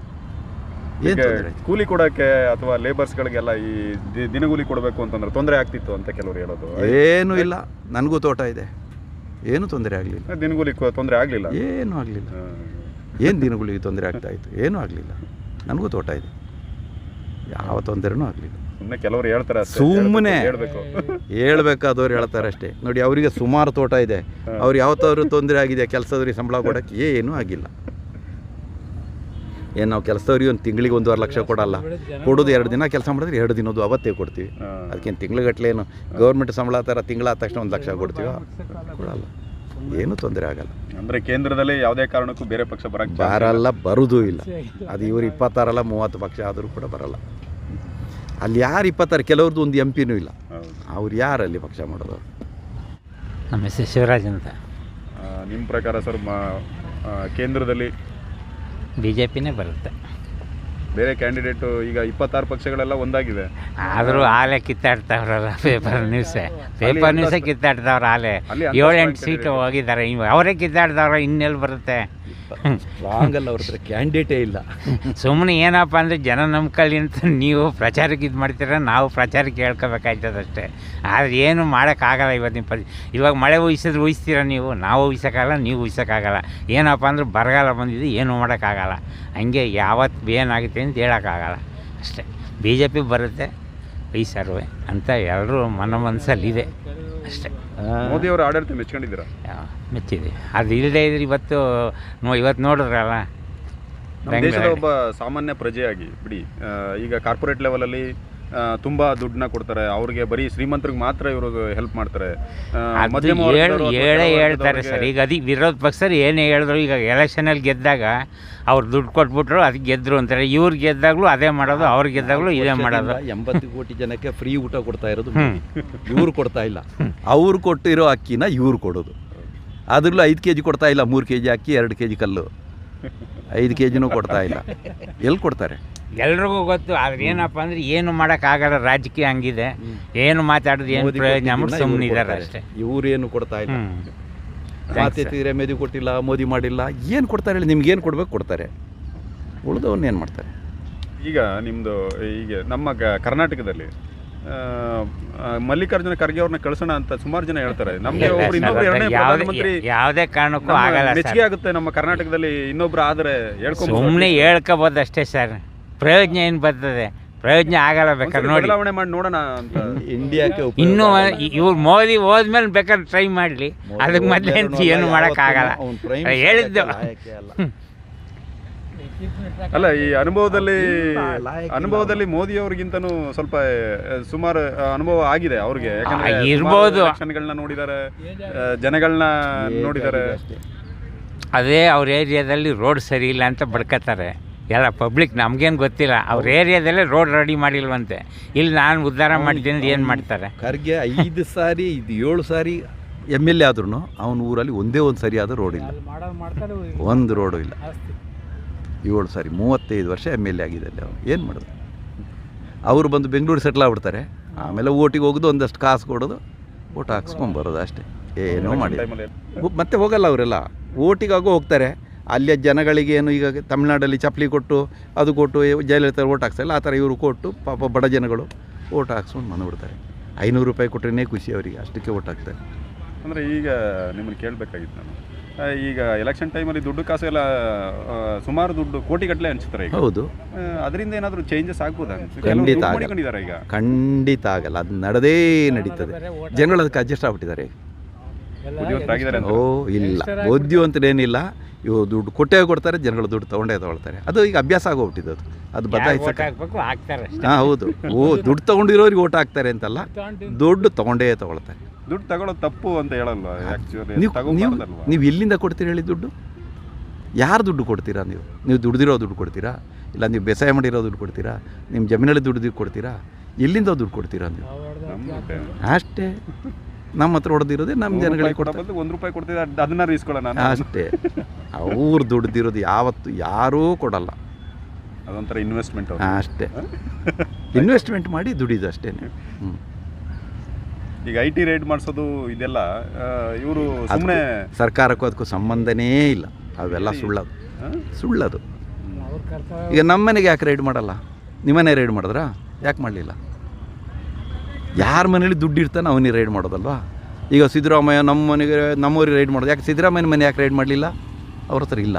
ಏನು ಕೂಲಿ ಕೊಡೋಕ್ಕೆ ಅಥವಾ ಲೇಬರ್ಸ್ಗಳಿಗೆಲ್ಲ ಈ ದಿ- ದಿನಗೂಲಿ ಕೊಡಬೇಕು ಅಂತಂದ್ರೆ ತೊಂದರೆ ಆಗ್ತಿತ್ತು ಅಂತ ಕೆಲವರು ಹೇಳೋದು. ಏನೂ ಇಲ್ಲ. ನನಗೂ ತೋಟ ಇದೆ. ಏನೂ ತೊಂದರೆ ಆಗಲಿಲ್ಲ. ದಿನಗೂಲಿ ಕೊ- ತೊಂದರೆ ಆಗಲಿಲ್ಲ. ಏನೂ ಆಗಲಿಲ್ಲ. ಏನು ದಿನಗಳಿಗೆ ತೊಂದರೆ ಆಗ್ತಾ ಇತ್ತು? ಏನೂ ಆಗಲಿಲ್ಲ. ನನಗೂ ತೋಟ ಇದೆ. ಯಾವ ತೊಂದರೆನೂ ಆಗಲಿಲ್ಲ. ಸುಮ್ಮನೆ ಕೆಲವರು ಹೇಳ್ತಾರೆ. ಸುಮ್ಮನೆ. ಹೇಳಬೇಕು ಹೇಳ್ಬೇಕಾದವ್ರು ಹೇಳ್ತಾರೆ ಅಷ್ಟೇ. ನೋಡಿ ಅವರಿಗೆ ಸುಮಾರು ತೋಟ ಇದೆ. ಅವ್ರು ಯಾವತ್ತಾದ್ರೂ ತೊಂದರೆ ಆಗಿದೆ ಕೆಲಸದವ್ರಿಗೆ ಸಂಬಳ ಕೊಡೋಕ್ಕೆ ಏನೂ ಆಗಿಲ್ಲ. ಏನು ನಾವು ಕೆಲಸದವ್ರಿಗೆ ಒಂದು ತಿಂಗಳಿಗೆ ಒಂದೂವರೆ ಲಕ್ಷ ಕೊಡಲ್ಲ. ಕೊಡೋದು ಎರಡು ದಿನ ಕೆಲಸ ಮಾಡಿದ್ರೆ ಎರಡು ದಿನದ್ದು ಅವತ್ತೇ ಕೊಡ್ತೀವಿ. ಅದಕ್ಕೇನು ತಿಂಗ್ಳುಗಟ್ಲೆ ಏನು ಗೌರ್ಮೆಂಟ್ ಸಂಬಳ ಥರ ತಿಂಗಳಾದ ತಕ್ಷಣ ಒಂದು ಲಕ್ಷ ಕೊಡ್ತೀವ? ಕೊಡಲ್ಲ. ಏನೂ ತೊಂದರೆ ಆಗಲ್ಲ. ಅಂದ್ರೆ ಕೇಂದ್ರದಲ್ಲಿ ಯಾವುದೇ ಕಾರಣಕ್ಕೂ ಬೇರೆ ಪಕ್ಷ ಬರಕ್ಕೆ. ಬರಲ್ಲ ಬರೋದೂ ಇಲ್ಲ. ಅದು ಇವರು ಇಪ್ಪತ್ತಾರಲ್ಲ ಮೂವತ್ತು ಪಕ್ಷ ಆದರೂ ಕೂಡ ಬರಲ್ಲ. ಅಲ್ಲಿ ಯಾರು ಇಪ್ಪತ್ತಾರು ಕೆಲವ್ರದ್ದು ಒಂದು ಎಂ ಪಿನೂ ಇಲ್ಲ. ಅವ್ರು ಯಾರು ಅಲ್ಲಿ ಪಕ್ಷ ಮಾಡೋದು? ನಮ್ಮ ಹೆಸರು ಶಿವರಾಜ್ ಅಂತ. ನಿಮ್ಮ ಪ್ರಕಾರ ಸರ್ ಮ- ಕೇಂದ್ರದಲ್ಲಿ ಬಿ ಜೆ ಪಿನೇ ಬರುತ್ತೆ. ಬೇರೆ ಕ್ಯಾಂಡಿಡೇಟು ಈಗ ಇಪ್ಪತ್ತಾರು ಪಕ್ಷಗಳೆಲ್ಲ ಒಂದಾಗಿದೆ. ಆದರೂ ಆಲೆ ಕಿತ್ತಾಡ್ತಾವ್ರಲ್ಲ ಪೇಪರ್ ನ್ಯೂಸೇ ಪೇಪರ್ ನ್ಯೂಸ್ ಕಿತ್ತಾಡ್ತಾವ್ರ ಆಲೆ. ಏಳೆಂಟು ಸೀಟು ಹೋಗಿದ್ದಾರೆ. ಅವರೇ ಕಿತ್ತಾಡ್ತಾವ್ರ ಇನ್ನೆಲ್ಲಿ ಬರುತ್ತೆ? ಸ್ಟ್ರಾಂಗ್ ಅಲ್ಲ ಅವ್ರ ಹತ್ರ ಕ್ಯಾಂಡಿಡೇಟೇ ಇಲ್ಲ. ಸುಮ್ಮನೆ ಏನಪ್ಪ ಅಂದರೆ ಜನ ನಂಬ್ಕೊಳ್ಳಿ ಅಂತ ನೀವು ಪ್ರಚಾರಕ್ಕೆ ಇದು ಮಾಡ್ತೀರ? ನಾವು ಪ್ರಚಾರಕ್ಕೆ ಹೇಳ್ಕೊಬೇಕಾಯ್ತದೆ ಅಷ್ಟೇ. ಆದರೆ ಏನು ಮಾಡೋಕ್ಕಾಗಲ್ಲ ಇವತ್ತಿನ ಪರಿ. ಇವಾಗ ಮಳೆ ಉಯಿಸಿದ್ರೆ ಉಯಿಸ್ತೀರ ನೀವು? ನಾವು ಉಯ್ಸೋಕ್ಕಾಗಲ್ಲ ನೀವು ಉಯ್ಸೋಕ್ಕಾಗಲ್ಲ. ಏನಪ್ಪ ಅಂದ್ರೆ ಬರಗಾಲ ಬಂದಿದ್ದು ಏನು ಮಾಡೋಕ್ಕಾಗಲ್ಲ. ಹಂಗೆ ಯಾವತ್ತು ಏನಾಗುತ್ತೆ ಅಂತ ಹೇಳೋಕ್ಕಾಗಲ್ಲ. ಅಷ್ಟೇ. ಬಿ ಜೆ ಪಿ ಬರುತ್ತೆ ಈ ಸರ್ವೆ ಅಂತ ಎಲ್ಲರೂ ಮನ ಮನಸ್ಸಲ್ಲಿದೆ. ಅಷ್ಟೇ. ಮೋದಿ ಅವರ ಆಡಳಿತ ಮೆಚ್ಕೊಂಡಿದ್ದೀರಾ? ಮೆಚ್ಚಿದೆ. ಅದು ಇಲ್ಲದೆ ಇದ್ರೆ ಇವತ್ತು ನೋ ಇವತ್ತು ನೋಡಿದ್ರಲ್ಲ. ದೇಶದ ಒಬ್ಬ ಸಾಮಾನ್ಯ ಪ್ರಜೆಯಾಗಿ ಬಿಡಿ ಈಗ ಕಾರ್ಪೊರೇಟ್ ಲೆವೆಲಲ್ಲಿ ತುಂಬಾ ದುಡ್ಡನ್ನ ಕೊಡ್ತಾರೆ. ಅವ್ರಿಗೆ ಬರೀ ಶ್ರೀಮಂತರಿಗೆ ಮಾತ್ರ ಇವರು ಹೆಲ್ಪ್ ಮಾಡ್ತಾರೆ. ಮಧ್ಯಮ ಹೇಳು ವರ್ಗದವರು ಅಥವಾ ಹೇಳೇ ಕೆಳ ಹೇಳ್ತಾರೆ ಸರ್. ಈಗ ಅದಕ್ಕೆ ವಿರೋಧ ಪಕ್ಷರು ಏನೇ ಹೇಳಿದ್ರು ಈಗ ಎಲೆಕ್ಷನಲ್ಲಿ ಗೆದ್ದಾಗ ಅವ್ರು ದುಡ್ಡು ಕೊಟ್ಬಿಟ್ರು ಅದಕ್ಕೆ ಗೆದ್ರು ಅಂತಾರೆ. ಇವ್ರು ಗೆದ್ದಾಗಲೂ ಅದೇ ಮಾಡೋದು ಅವ್ರು ಗೆದ್ದಾಗಲೂ ಇದೇ ಮಾಡೋದು. ಎಂಬತ್ತು ಕೋಟಿ ಜನಕ್ಕೆ ಫ್ರೀ ಊಟ ಕೊಡ್ತಾ ಇರೋದು ಹ್ಮ್. ಇವ್ರು ಕೊಡ್ತಾ ಇಲ್ಲ. ಅವ್ರು ಕೊಟ್ಟಿರೋ ಅಕ್ಕಿನ ಇವ್ರು ಕೊಡೋದು. ಅದ್ರಲ್ಲೂ ಐದು ಕೆ ಜಿ ಕೊಡ್ತಾ ಇಲ್ಲ ಮೂರು ಕೆ ಜಿ ಅಕ್ಕಿ ಎರಡು ಕೆ ಜಿ ಕಲ್ಲು. ಐದು ಕೆ ಜಿನೂ ಕೊಡ್ತಾ ಇಲ್ಲ. ಎಲ್ಲಿ ಕೊಡ್ತಾರೆ? ಎಲ್ರಿಗೂ ಗೊತ್ತು ಆದ್ರೆ ಏನಪ್ಪ ಅಂದ್ರೆ ಏನು ಮಾಡೋಕ್ಕಾಗಲ್ಲ ರಾಜಕೀಯ ಹಂಗಿದೆ. ಏನು ಮಾತಾಡೋದು ಏನು ಪ್ರಯೋಜನ? ಸುಮ್ಮನಿದ್ದಾರೆ ಅಷ್ಟೇ. ಇವ್ರೇನು ಕೊಡ್ತಾ ಇಲ್ಲ ಮಾತಿದ್ರೆ ಮೇದಿ ಮೋದಿ ಕೊಟ್ಟಿಲ್ಲ ಮೋದಿ ಮಾಡಿಲ್ಲ ಏನು ಕೊಡ್ತಾರೆ ಹೇಳಿ? ನಿಮ್ಗೆ ಏನು ಕೊಡ್ಬೇಕು ಕೊಡ್ತಾರೆ. ಉಳಿದವನ್ನ ಏನು ಮಾಡ್ತಾರೆ? ಈಗ ನಿಮ್ಮದು ಈಗ ನಮ್ಮ ಗ- ಕರ್ನಾಟಕದಲ್ಲಿ ಮಲ್ಲಿಕಾರ್ಜುನ ಖರ್ಗೆ ಅವ್ರನ್ನ ಕಳಿಸೋಣ ಅಂತ ಸುಮಾರು ಜನ ಹೇಳ್ತಾರೆ. ನಮಗೆ ಒಬ್ರು ಇನ್ನೊಬ್ರು ಎರಡನೇ ಪ್ರಧಾನಮಂತ್ರಿ ಯಾವುದೇ ಕಾರಣಕ್ಕೂ ಆಗಲ್ಲ ಮೆಚ್ಚುಗೆ ಆಗುತ್ತೆ ನಮ್ಮ ಕರ್ನಾಟಕದಲ್ಲಿ ಇನ್ನೊಬ್ರು ಆದರೆ ಹೇಳ್ಕೊಂಡು ಸುಮ್ಮನೆ ಹೇಳ್ಕೋಬೋದು ಅಷ್ಟೇ ಸರ್ ಪ್ರಯೋಜನ ಏನು ಬರ್ತದೆ? ಪ್ರಯೋಜನ ಆಗಲ್ಲ ಬೇಕಾದ್ರೆ ನೋಡಿ. ಬದಲಾವಣೆ ಮಾಡಿ ನೋಡೋಣ ಅಂತ. ಇಂಡಿಯಾಕ್ಕೆ ಉಪಯೋಗ ಇನ್ನೂ ಆಗಲ್ಲ. ಇವ್ರು ಮೋದಿ ಹೋದ್ಮೇಲೆ ಬೇಕಾದ್ರೆ ಟ್ರೈ ಮಾಡಲಿ. ಮೋದಿ ಅದಕ್ಕೆ ಮೊದಲೇ ಹೋದ್ಮೇಲೆ ಅಂತ ಏನು ಯಾವತ್ತೂ ಮಾಡೋಕ್ಕಾಗಲ್ಲ ಅವ್ನು prime ಹೇಳಿದ್ದು. ಲಾಯಕ್ಕೆ ಅಲ್ಲ. ಅಲ್ಲ ಈ ಅನುಭವದಲ್ಲಿ ಇಲ್ಲ, ಅನುಭವದಲ್ಲಿ ಮೋದಿ ಅವ್ರಿಗಿಂತನೂ ಸ್ವಲ್ಪ ಆ, ಸುಮಾರು ಆ, ಅನುಭವ ಆಗಿದೆ ಅವ್ರಿಗೆ. ಯಾಕಂದ್ರೆ ಆ, ಇರ್ಬೋದು. ನೋಡಿದ್ದಾರೆ ಜನಗಳನ್ನ ನೋಡಿದ್ದಾರೆ. ಅಷ್ಟೇ. ಅದೇ ಅವ್ರ ಏರಿಯಾದಲ್ಲಿ ರೋಡ್ ಸರಿ ಇಲ್ಲ ಅಂತ ಬಡ್ಕತ್ತಾರೆ. ಎಲ್ಲ ಪಬ್ಲಿಕ್ ನಮಗೇನು ಗೊತ್ತಿಲ್ಲ. ಅವ್ರ ಏರಿಯಾದಲ್ಲೇ ರೋಡ್ ರೆಡಿ ಮಾಡಿಲ್ವಂತೆ. ಇಲ್ಲಿ ನಾನು ಉದ್ಧಾರ ಮಾಡ್ತೀನಿ ಅಂತ ಏನು ಮಾಡ್ತಾರೆ? ಖರ್ಗೆ ಐದು ಸಾರಿ ಇದು ಏಳು ಸಾರಿ ಎಂ ಎಲ್ ಎ ಆದ್ರೂ ಅವನ ಊರಲ್ಲಿ ಒಂದೇ ಒಂದು ಸರಿಯಾದ ರೋಡ್ ಇಲ್ಲ. ಒಂದು ರೋಡು ಇಲ್ಲ. ಏಳು ಸಾರಿ ಮೂವತ್ತೈದು ವರ್ಷ ಎಂ ಎಲ್ ಎ ಆಗಿದ್ದಲ್ಲಿ ಅವನು. ಏನು ಮಾಡೋದು? ಅವರು ಬಂದು ಬೆಂಗಳೂರು ಸೆಟ್ಲ್ ಆಗ್ಬಿಡ್ತಾರೆ. ಆಮೇಲೆ ಓಟಿಗೆ ಹೋಗೋದು ಒಂದಷ್ಟು ಕಾಸು ಕೊಡೋದು ಓಟ್ ಹಾಕ್ಸ್ಕೊಂಬರೋದು ಅಷ್ಟೇ. ಏನೋ ಮಾಡಿ ಮತ್ತೆ ಹೋಗಲ್ಲ ಅವರೆಲ್ಲ. ಓಟಿಗಾಗೂ ಹೋಗ್ತಾರೆ. ಅಲ್ಲಿಯ ಜನಗಳಿಗೆ ಏನು ಈಗ ತಮಿಳ್ನಾಡಲ್ಲಿ ಚಪ್ಪಲಿ ಕೊಟ್ಟು ಅದು ಕೊಟ್ಟು ಜಯಲಲಿತಾ ಓಟ್ ಹಾಕ್ಸಲ್ಲ ಆ ಥರ ಇವರು ಕೊಟ್ಟು ಪಾಪ ಬಡ ಜನಗಳು ಓಟ್ ಹಾಕ್ಸ್ಕೊಂಡು ಬಂದುಬಿಡ್ತಾರೆ ಐನೂರು ರೂಪಾಯಿ ಕೊಟ್ಟರೆ ಖುಷಿ ಅವರಿಗೆ ಅಷ್ಟಕ್ಕೆ ಓಟ್ ಹಾಕ್ತಾರೆ. ಅಂದ್ರೆ ಈಗ ನಿಮ್ಮನ್ನು ಕೇಳಬೇಕಾಗಿತ್ತು ನಾನು. ಈಗ ಎಲೆಕ್ಷನ್ ಟೈಮಲ್ಲಿ ದುಡ್ಡು ಕಾಸು ಎಲ್ಲ ಸುಮಾರು ದುಡ್ಡು ಕೋಟಿಗಟ್ಟಲೆ ಹಂಚ್ತಾರೆ ಈಗ. ಹೌದು. ಅದರಿಂದ ಏನಾದರೂ ಚೇಂಜಸ್ ಆಗ್ಬೋದಾ? ಖಂಡಿತ ಈಗ. ಖಂಡಿತ ಆಗಲ್ಲ. ಅದು ನಡೆದೇ ನಡೀತದೆ. ಜನಗಳು ಅದಕ್ಕೆ ಅಡ್ಜಸ್ಟ್ ಆಗ್ಬಿಟ್ಟಿದ್ದಾರೆ. ಓ ಇಲ್ಲ. ಬುದ್ಧಿವಂತರೇನಿಲ್ಲ. ಇವು ದುಡ್ಡು ಕೊಟ್ಟೇ ಕೊಡ್ತಾರೆ ಜನಗಳು ದುಡ್ಡು ತೊಗೊಂಡೇ ತೊಗೊಳ್ತಾರೆ. ಅದು ಈಗ ಅಭ್ಯಾಸ ಆಗೋಗ್ಬಿಟ್ಟಿದೆ ಅದು. ಅದು ಬದಲಾಯಿಸ್ತಾರೆ ಬದಲಾಯಿಸಕ್ಕೆ ಹಾಕ್ತಾರೆ ಅಷ್ಟೇ. ಹಾಂ ಹೌದು. ಓ ದುಡ್ಡು ತೊಗೊಂಡಿರೋರಿಗೆ ಓಟ್ ಹಾಕ್ತಾರೆ ಅಂತಲ್ಲ. ದುಡ್ಡು ತೊಗೊಂಡೇ ತೊಗೊಳ್ತಾರೆ. ದುಡ್ಡು ತಗೊಳ್ಳೋದು ತಪ್ಪು ಅಂತ ಹೇಳಲ್ಲ ಆಕ್ಚುಲಿ ನೀವು ನೀವು ಎಲ್ಲಿಂದ ಕೊಡ್ತೀರಿ ಹೇಳಿ ದುಡ್ಡು? ಯಾರು ದುಡ್ಡು ಕೊಡ್ತೀರಾ ನೀವು? ನೀವು ದುಡ್ದಿರೋ ದುಡ್ಡು ಕೊಡ್ತೀರಾ? ಇಲ್ಲ ನೀವು ಬೇಸಾಯ ಮಾಡಿರೋ ದುಡ್ಡು ಕೊಡ್ತೀರಾ? ನಿಮ್ಮ ಜಮೀನಲ್ಲಿ ದುಡ್ಡು ಕೊಡ್ತೀರಾ? ಎಲ್ಲಿಂದ ದುಡ್ಡು ಕೊಡ್ತೀರಾ ನೀವು? ಅಷ್ಟೇ. ನಮ್ಮ ಹತ್ರ ಹೊಡೆದಿರೋದೇ ನಮ್ಮ ಜನಗಳಿಗೆ ಕೊಡೋ ಕೊಡ್ತಾರೆ. ಒಂದು ರೂಪಾಯಿ ಕೊಡ್ತಿದ್ದೆ ಅದ್- ಅದನ್ನ ಇಸ್ಕೊಳ್ಳೋಣ. ಅಷ್ಟೇ. ಅವ್ರು ದುಡ್ದಿರೋದು ಯಾವತ್ತು ಯಾರೂ ಕೊಡಲ್ಲ. ಅದೊಂಥರ ಇನ್ವೆಸ್ಟ್ಮೆಂಟ್ ಅಷ್ಟೇ. ಇನ್ವೆಸ್ಟ್ಮೆಂಟ್ ಮಾಡಿ ದುಡಿದು ಅಷ್ಟೇ ಹ್ಞೂ ಈಗ ಐ ಟಿ ರೈಡ್ ಮಾಡಿಸೋದು ಇದೆಲ್ಲ ಇವರು ಸುಮ್ಮನೆ ಸರ್ಕಾರಕ್ಕೂ ಅದಕ್ಕೂ ಸಂಬಂಧನೇ ಇಲ್ಲ. ಅವೆಲ್ಲ ಸುಳ್ಳದು. ಸುಳ್ಳದು. ಈಗ ನಮ್ಮ ಮನೆಗೆ ಯಾಕೆ ರೈಡ್ ಮಾಡಲ್ಲ? ನಿಮ್ಮನೆ ರೈಡ್ ಮಾಡಿದ್ರಾ? ಯಾಕೆ ಮಾಡಲಿಲ್ಲ? ಯಾರ ಮನೇಲಿ ದುಡ್ಡು ಇರ್ತಾನೆ ಅವನಿಗೆ ರೈಡ್ ಮಾಡೋದಲ್ವಾ? ಈಗ ಸಿದ್ದರಾಮಯ್ಯ ನಮ್ಮ ಮನೆಗೆ ನಮ್ಮವ್ರಿಗೆ ರೈಡ್ ಮಾಡೋದು. ಯಾಕೆ ಸಿದ್ದರಾಮಯ್ಯನ ಮನೆ ಯಾಕೆ ರೈಡ್ ಮಾಡಲಿಲ್ಲ? ಅವ್ರ ಹತ್ರ ಇಲ್ಲ.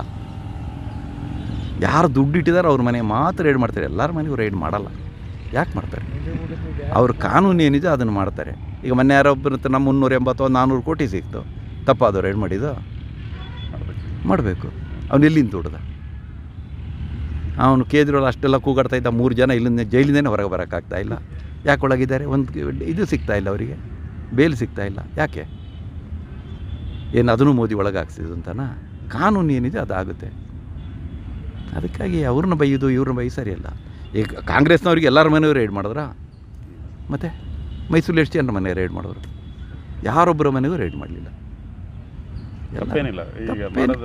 ಯಾರು ದುಡ್ಡು ಇಟ್ಟಿದ್ದಾರೆ ಅವ್ರ ಮನೆ ಮಾತ್ರ ರೈಡ್ ಮಾಡ್ತಾರೆ. ಎಲ್ಲರ ಮನೆಗೂ ರೈಡ್ ಮಾಡಲ್ಲ. ಯಾಕೆ ಮಾಡ್ತಾರೆ? ಅವ್ರ ಕಾನೂನು ಏನಿದೆ ಅದನ್ನು ಮಾಡ್ತಾರೆ. ಈಗ ಮೊನ್ನೆ ಯಾರೊಬ್ಬರ ನಮ್ಮ ಮುನ್ನೂರ ಎಂಬತ್ತು ನಾನ್ನೂರು ಕೋಟಿ ಸಿಕ್ತು. ತಪ್ಪಾದವ್ರು ರೈಡ್ ಮಾಡಿದ್ದು ಮಾಡಬೇಕು. ಅವನು ಎಲ್ಲಿಂದ ದುಡ್ದ? ಅವನು ಕೇಜ್ರಿವಾಲ್ ಅಷ್ಟೆಲ್ಲ ಕೂಗಾಡ್ತಾ ಇದ್ದ ಮೂರು ಜನ ಇಲ್ಲಿಂದ ಜೈಲಿಂದೇ ಹೊರಗೆ ಬರೋಕ್ಕಾಗ್ತಾ ಇಲ್ಲ. ಯಾಕೆ ಒಳಗಿದ್ದಾರೆ? ಒಂದು ಇದು ಸಿಗ್ತಾ ಇಲ್ಲ ಅವರಿಗೆ. ಬೇಲ್ ಸಿಗ್ತಾ ಇಲ್ಲ. ಯಾಕೆ? ಏನು ಅದನ್ನು ಮೋದಿ ಒಳಗೆ ಹಾಕ್ಸಿದ್ದು ಅಂತನಾ ಕಾನೂನು ಏನಿದೆ ಅದಾಗುತ್ತೆ. ಅದಕ್ಕಾಗಿ ಅವ್ರನ್ನ ಬೈಯೋದು ಇವ್ರನ್ನ ಬೈ ಸರಿಯಲ್ಲ. ಈಗ ಕಾಂಗ್ರೆಸ್ನವ್ರಿಗೆ ಎಲ್ಲರ ಮನೆಯವ್ರು ರೈಡ್ ಮಾಡಿದ್ರಾ? ಮತ್ತು ಮೈಸೂರು ಎಷ್ಟು ಜನರ ಮನೆ ರೈಡ್ ಮಾಡಿದ್ರು. ಯಾರೊಬ್ಬರ ಮನೆಗೂ ರೈಡ್ ಮಾಡಲಿಲ್ಲ.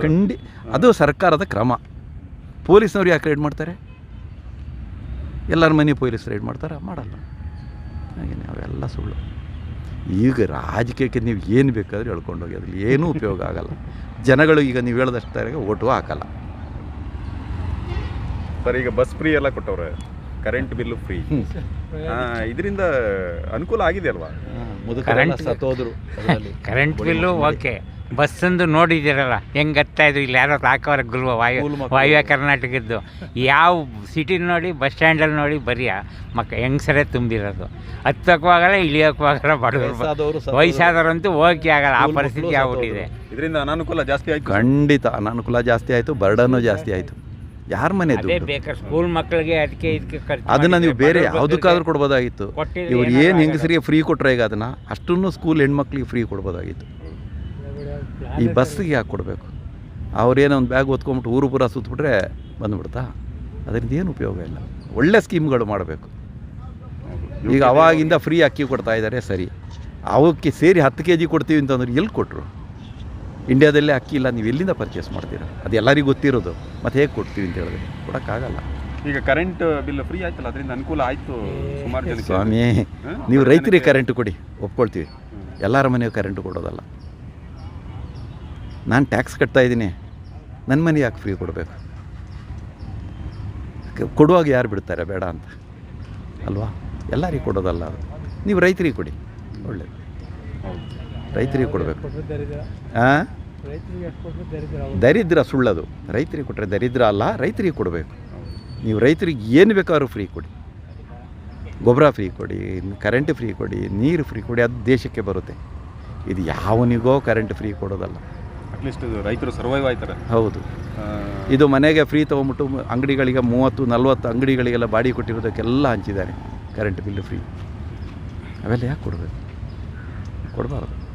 ಖಂಡಿ ಅದು ಸರ್ಕಾರದ ಕ್ರಮ. ಪೊಲೀಸ್ನವ್ರು ಯಾಕೆ ರೈಡ್ ಮಾಡ್ತಾರೆ? ಎಲ್ಲರ ಮನೆ ಪೊಲೀಸ್ ರೈಡ್ ಮಾಡ್ತಾರ? ಮಾಡಲ್ಲ. ಹಾಗೇನೆ ಅವೆಲ್ಲ ಸುಳ್ಳು. ಈಗ ರಾಜಕೀಯಕ್ಕೆ ನೀವು ಏನು ಬೇಕಾದರೂ ಹೇಳ್ಕೊಂಡು ಹೋಗಿ ಅದ್ರಲ್ಲಿ ಏನೂ ಉಪಯೋಗ ಆಗಲ್ಲ. ಜನಗಳು ಈಗ ನೀವು ಹೇಳದಷ್ಟು ಓಟು ಹಾಕಲ್ಲ. ಸರ್ ಈಗ ಬಸ್ ಫ್ರೀ ಎಲ್ಲ ಕೊಟ್ಟವ್ರೆ ಕರೆಂಟ್ ಬಿಲ್ಲು ಫ್ರೀ. ಇದರಿಂದ ಅನುಕೂಲ ಆಗಿದೆ ಅಲ್ವಾ? Current bill okay. ಬಸ್ಸಂದು ನೋಡಿದ್ದೀರಲ್ಲ ಹೆಂಗೆ ಹತ್ತಾ ಇದ್ರು ಇಲ್ಲಿ ಯಾರೋ ಸಾಕವರ ಗುಲ್ವ ವಾಯು. ವಾಯುವ್ಯ ಕರ್ನಾಟಕದ್ದು. ಯಾವ ಸಿಟಿ ನೋಡಿ ಬಸ್ ಸ್ಟ್ಯಾಂಡಲ್ಲಿ ನೋಡಿ ಬರೀ ಮಕ್ಕ ಹೆಂಗಸರೇ ತುಂಬಿರೋದು. ಹತ್ತಕ್ಕೂ ಆಗಲ್ಲ ಇಳಿಯೋಕ್ಕೂ ಆಗಲ್ಲ ಬಡವರು ವಯಸ್ಸಾದವರಂತೂ ಹೋಗಕ್ಕೆ ಆಗಲ್ಲ ಆ ಪರಿಸ್ಥಿತಿ ಆಗ್ಬಿಟ್ಟಿದೆ. ಇದರಿಂದ ಅನಾನುಕೂಲ ಜಾಸ್ತಿ ಆಯ್ತು. ಖಂಡಿತ ಅನಾನುಕೂಲ ಜಾಸ್ತಿ ಆಯಿತು ಬರ್ಡನ್ನು ಜಾಸ್ತಿ ಆಯಿತು. ಯಾರ ಮನೆ ಸ್ಕೂಲ್ ಮಕ್ಕಳಿಗೆ ಅದಕ್ಕೆ ಇದಕ್ಕೆ ಅದನ್ನ ಅದನ್ನು ನೀವು ಬೇರೆ ಯಾವುದಕ್ಕಾದ್ರೂ ಕೊಡ್ಬೋದಾಗಿತ್ತು. ಇವ್ರು ಏನು ಹೆಂಗಸರಿಗೆ ಫ್ರೀ ಕೊಟ್ಟರೆ ಈಗ ಅದನ್ನ ಅಷ್ಟನ್ನು ಸ್ಕೂಲ್ ಹೆಣ್ಮಕ್ಳಿಗೆ ಫ್ರೀ ಕೊಡ್ಬೋದಾಗಿತ್ತು. ಈ ಬಸ್ಸಿಗೆ ಯಾಕೆ ಕೊಡಬೇಕು? ಅವ್ರೇನೋ ಒಂದು ಬ್ಯಾಗ್ ಹೊತ್ಕೊಂಬಿಟ್ಟು ಊರು ಪೂರ ಸುತ್ತಬಿಟ್ರೆ ಬಂದುಬಿಡ್ತಾ? ಅದರಿಂದ ಏನು ಉಪಯೋಗ ಇಲ್ಲ. ಒಳ್ಳೆ ಸ್ಕೀಮ್ಗಳು ಮಾಡಬೇಕು. ಈಗ ಅವಾಗಿಂದ ಫ್ರೀ ಅಕ್ಕಿ ಕೊಡ್ತಾ ಇದ್ದಾರೆ ಸರಿ. ಅವಕ್ಕೆ ಸೇರಿ ಹತ್ತು ಕೆ ಜಿ ಕೊಡ್ತೀವಿ ಅಂತಂದ್ರೆ ಎಲ್ಲಿ ಕೊಟ್ಟರು ಇಂಡಿಯಾದಲ್ಲೇ ಅಕ್ಕಿ ಇಲ್ಲ ನೀವು ಎಲ್ಲಿಂದ ಪರ್ಚೇಸ್ ಮಾಡ್ತೀರಾ? ಅದು ಎಲ್ಲರಿಗೂ ಗೊತ್ತಿರೋದು. ಮತ್ತೆ ಹೇಗೆ ಕೊಡ್ತೀವಿ ಅಂತ ಹೇಳಿದ್ರೆ ಕೊಡೋಕ್ಕಾಗಲ್ಲ. ಈಗ ಕರೆಂಟ್ ಬಿಲ್ ಫ್ರೀ ಆಯ್ತಲ್ಲ ಅದರಿಂದ ಅನುಕೂಲ ಆಯಿತು ಸುಮಾರು ಸ್ವಾಮಿ ನೀವು ರೈತರಿಗೆ ಕರೆಂಟ್ ಕೊಡಿ ಒಪ್ಕೊಳ್ತೀವಿ. ಎಲ್ಲರ ಮನೆಯೂ ಕರೆಂಟ್ ಕೊಡೋದಲ್ಲ. ನಾನು ಟ್ಯಾಕ್ಸ್ ಕಟ್ತಾ ಇದ್ದೀನಿ. ನನ್ನ ಮನೆ ಯಾಕೆ ಫ್ರೀ ಕೊಡಬೇಕು? ಕೊಡುವಾಗ ಯಾರು ಬಿಡ್ತಾರೆ? ಬೇಡ ಅಂತ. ಅಲ್ವಾ? ಎಲ್ಲರಿಗೆ ಕೊಡೋದಲ್ಲ ಅದು. ನೀವು ರೈತರಿಗೆ ಕೊಡಿ. ಒಳ್ಳೇದು. ರೈತರಿಗೆ ಕೊಡಬೇಕು. ಹಾಂ ದರಿದ್ರ ಸುಳ್ಳದು. ರೈತರಿಗೆ ಕೊಟ್ಟರೆ ದರಿದ್ರ ಅಲ್ಲ, ರೈತರಿಗೆ ಕೊಡಬೇಕು. ನೀವು ರೈತರಿಗೆ ಏನು ಬೇಕಾದ್ರೂ ಫ್ರೀ ಕೊಡಿ. ಗೊಬ್ಬರ ಫ್ರೀ ಕೊಡಿ ಕರೆಂಟ್ ಫ್ರೀ ಕೊಡಿ, ನೀರು ಫ್ರೀ ಕೊಡಿ, ಅದು ದೇಶಕ್ಕೆ ಬರುತ್ತೆ. ಇದು ಯಾವನಿಗೋ ಕರೆಂಟ್ ಫ್ರೀ ಕೊಡೋದಲ್ಲ. ಅಟ್ಲೀಸ್ಟ್ ರೈತರು ಸರ್ವೈವ್ ಆಯ್ತಾರೆ. ಹೌದು. ಇದು ಮನೆಗೆ ಫ್ರೀ ತೊಗೊಂಬಿಟ್ಟು ಅಂಗಡಿಗಳಿಗೆ ಮೂವತ್ತು ನಲ್ವತ್ತು ಅಂಗಡಿಗಳಿಗೆಲ್ಲ ಬಾಡಿ ಕೊಟ್ಟಿರೋದಕ್ಕೆಲ್ಲ ಹಂಚಿದ್ದಾರೆ. ಕರೆಂಟ್ ಬಿಲ್ ಫ್ರೀ ಅವೆಲ್ಲ ಯಾಕೆ ಕೊಡಬೇಕು ಕೊಡಬಾರ್ದು.